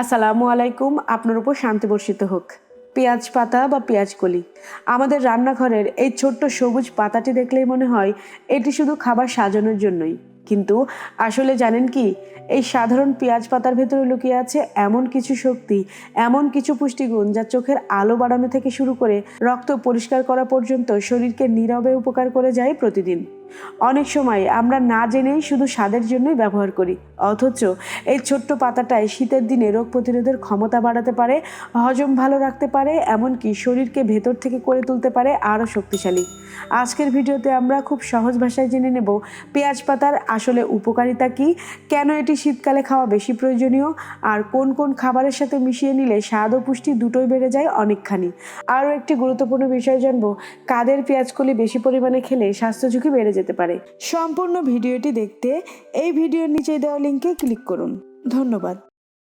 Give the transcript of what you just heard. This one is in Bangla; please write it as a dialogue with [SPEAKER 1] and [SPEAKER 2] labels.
[SPEAKER 1] আসসালামু আলাইকুম, আপনার উপর শান্তি বর্ষিত হোক। পেঁয়াজ পাতা বা পেঁয়াজ কলি। আমাদের রান্নাঘরের এই ছোট্ট সবুজ পাতাটি দেখলেই মনে হয় এটি শুধু খাবার সাজানোর জন্যই। কিন্তু আসলে জানেন কি, এই সাধারণ পেঁয়াজ পাতার ভেতরে লুকিয়ে আছে এমন কিছু শক্তি, এমন কিছু পুষ্টিগুণ যা চোখের আলো বাড়ানো থেকে শুরু করে রক্ত পরিষ্কার করা পর্যন্ত শরীরকে নীরবে উপকার করে যায় প্রতিদিন। অনেক সময় আমরা না জেনেই শুধু স্বাদের জন্যই ব্যবহার করি, অথচ এই ছোট্ট পাতাটায় শীতের দিনে রোগ প্রতিরোধের ক্ষমতা বাড়াতে পারে, হজম ভালো রাখতে পারে, এমনকি শরীরকে ভেতর থেকে করে তুলতে পারে আরও শক্তিশালী। আজকের ভিডিওতে আমরা খুব সহজ ভাষায় জেনে নেব পেঁয়াজ পাতার আসলে উপকারিতা কী, কেন এটি শীতকালে খাওয়া বেশি প্রয়োজনীয়, আর কোন কোন খাবারের সাথে মিশিয়ে নিলে স্বাদ ও পুষ্টি দুটোই বেড়ে যায় অনেকখানি। আরও একটি গুরুত্বপূর্ণ বিষয় জানব, কাদের পেঁয়াজকলি বেশি পরিমাণে খেলে স্বাস্থ্য ঝুঁকি বেড়ে যেতে পারে। সম্পূর্ণ ভিডিওটি দেখতে এই ভিডিওর নিচে দেওয়া লিঙ্কে ক্লিক করুন। ধন্যবাদ।